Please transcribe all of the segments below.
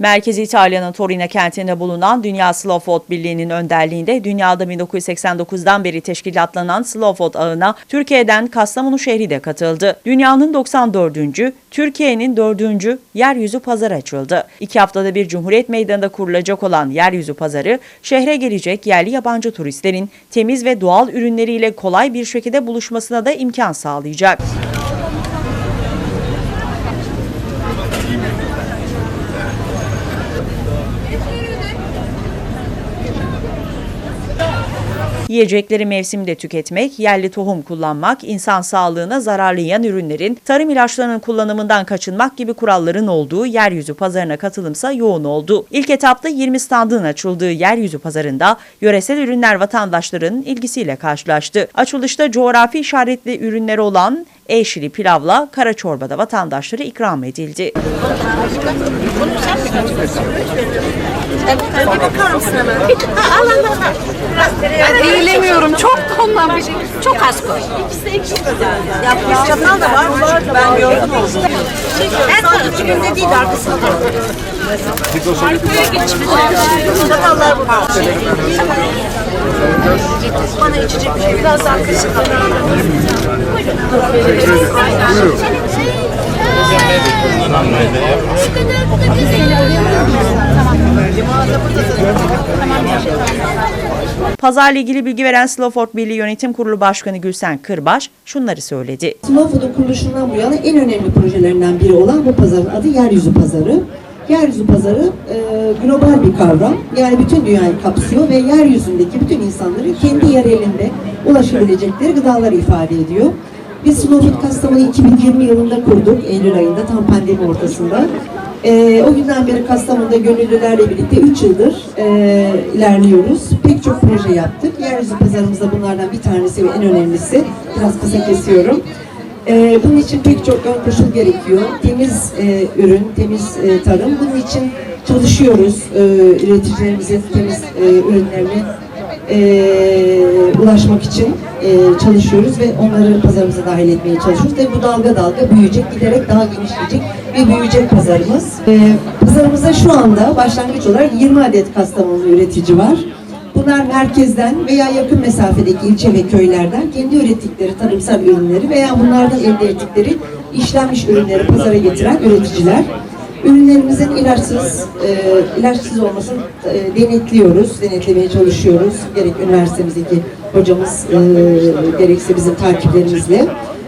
Merkezi İtalya'nın Torino kentinde bulunan Dünya Slow Food Birliği'nin önderliğinde dünyada 1989'dan beri teşkilatlanan Slow Food ağına Türkiye'den Kastamonu şehri de katıldı. Dünyanın 94. Türkiye'nin 4. yeryüzü pazarı açıldı. İki haftada bir Cumhuriyet Meydanı'nda kurulacak olan yeryüzü pazarı, şehre gelecek yerli yabancı turistlerin temiz ve doğal ürünleriyle kolay bir şekilde buluşmasına da imkan sağlayacak. Yiyecekleri mevsimde tüketmek, yerli tohum kullanmak, insan sağlığına zararlı yan ürünlerin, tarım ilaçlarının kullanımından kaçınmak gibi kuralların olduğu yeryüzü pazarına katılımsa yoğun oldu. İlk etapta 20 standın açıldığı yeryüzü pazarında yöresel ürünler vatandaşların ilgisiyle karşılaştı. Açılışta coğrafi işaretli ürünleri olan eşili pilavla kara çorbada vatandaşlara ikram edildi. Bir bakar mısın hemen? Ha, al al al. al. Ben eğilemiyorum. Çok şey. Çok az koy. Ya biz çatal da var. Ben gördüm onu. En tarafı günde değil arkasında. Arkaya geçmiş. Çatallar burada. Bana içecek bir şey. Biraz daha kaşık Pazarla ilgili bilgi veren Slowford Birliği Yönetim Kurulu Başkanı Gülsen Kırbaş şunları söyledi. Slow Food'un kuruluşundan bu yana en önemli projelerinden biri olan bu pazarın adı Yeryüzü Pazarı. Yeryüzü Pazarı e, global bir kavram. Yani bütün dünyayı kapsıyor ve yeryüzündeki bütün insanları kendi yerelinde ulaşabilecekleri gıdalar ifade ediyor. Biz Slow Food Kastamonu 2020 yılında kurduk, Eylül ayında tam pandemi ortasında. E, o günden beri Kastamonu'da gönüllülerle birlikte 3 yıldır e, ilerliyoruz. Pek çok proje yaptık. Yeryüzü pazarımızda bunlardan bir tanesi ve en önemlisi. Biraz kısa kesiyorum. Ee, bunun için pek çok ön koşul gerekiyor. Temiz e, ürün, temiz e, tarım. Bunun için çalışıyoruz. E, üreticilerimizin temiz e, ürünlerine e, ulaşmak için e, çalışıyoruz ve onları pazarımıza dahil etmeye çalışıyoruz. Ve bu dalga dalga büyüyecek, giderek daha genişleyecek ve büyüyecek pazarımız. E, pazarımızda şu anda başlangıç olarak 20 adet Kastamonu üretici var. Bunlar merkezden veya yakın mesafedeki ilçe ve köylerden kendi ürettikleri tarımsal ürünleri veya bunlardan elde ettikleri işlenmiş ürünleri pazara getiren üreticiler. Ürünlerimizin ilaçsız, e, ilaçsız olmasını e, denetliyoruz, denetlemeye çalışıyoruz. Gerek üniversitemizdeki hocamız, e, gerekse bizim takiplerimizle.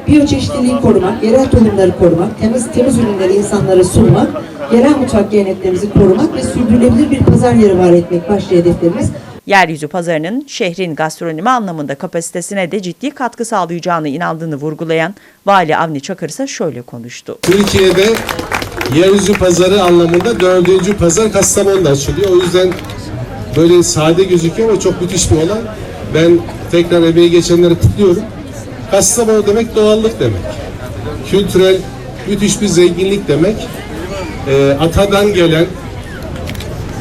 Biyoçeşitliliği korumak, yerel tohumları korumak, temiz temiz ürünleri insanlara sunmak, yerel mutfak geleneklerimizi korumak ve sürdürülebilir bir pazar yeri var etmek başlı hedeflerimiz. Yeryüzü pazarının şehrin gastronomi anlamında kapasitesine de ciddi katkı sağlayacağını inandığını vurgulayan Vali Avni Çakır ise şöyle konuştu. Türkiye'de yeryüzü pazarı anlamında dördüncü pazar Kastamonu'da açılıyor. O yüzden böyle sade gözüküyor ama çok müthiş bir olay. Ben tekrar emeği geçenleri kutluyorum. Kastamonu demek doğallık demek. Kültürel müthiş bir zenginlik demek. Ee, atadan gelen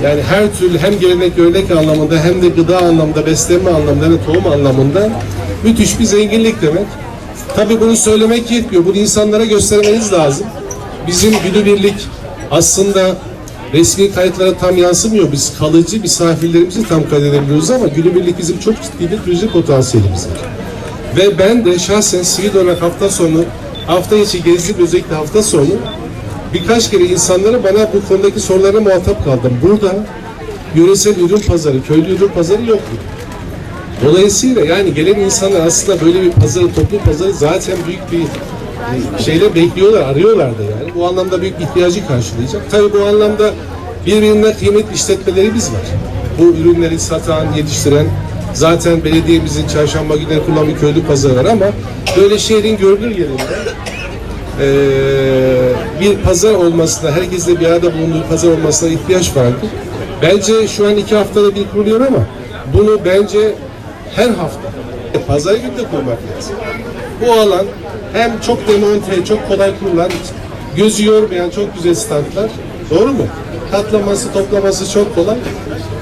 yani her türlü hem gelenek örnek anlamında hem de gıda anlamında, beslenme anlamında, yani tohum anlamında müthiş bir zenginlik demek. Tabii bunu söylemek yetmiyor. Bunu insanlara göstermeniz lazım. Bizim günübirlik aslında resmi kayıtlara tam yansımıyor. Biz kalıcı misafirlerimizi tam kaydedebiliyoruz ama günübirlik bizim çok ciddi bir turizm potansiyelimiz var. Ve ben de şahsen sivil olarak hafta sonu, hafta içi gezdim özellikle hafta sonu birkaç kere insanlara bana bu konudaki sorularına muhatap kaldım. Burada yöresel ürün pazarı, köylü ürün pazarı yok mu? Dolayısıyla yani gelen insanlar aslında böyle bir pazarı, toplu pazarı zaten büyük bir şeyle bekliyorlar, arıyorlar da yani. Bu anlamda büyük ihtiyacı karşılayacak. Tabii bu anlamda birbirinden kıymetli işletmelerimiz var. Bu ürünleri satan, yetiştiren, zaten belediyemizin çarşamba günleri kullanan bir köylü pazarı var ama böyle şehrin görünür yerinde eee, bir pazar olmasına, herkesle bir arada bulunduğu pazar olmasına ihtiyaç vardır. Bence şu an iki haftada bir kuruluyor ama bunu bence her hafta pazar günü de kurmak lazım. Bu alan hem çok demonte, çok kolay kurulan, gözü yormayan çok güzel standlar. Doğru mu? Katlaması, toplaması çok kolay.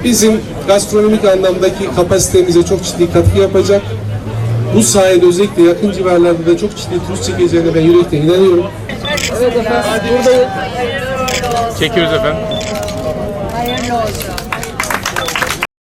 Bizim gastronomik anlamdaki kapasitemize çok ciddi katkı yapacak. Bu sayede özellikle yakın civarlarda da çok ciddi turist çekeceğine ben yürekten inanıyorum. Çekiyoruz efendim. Hayırlı olsun.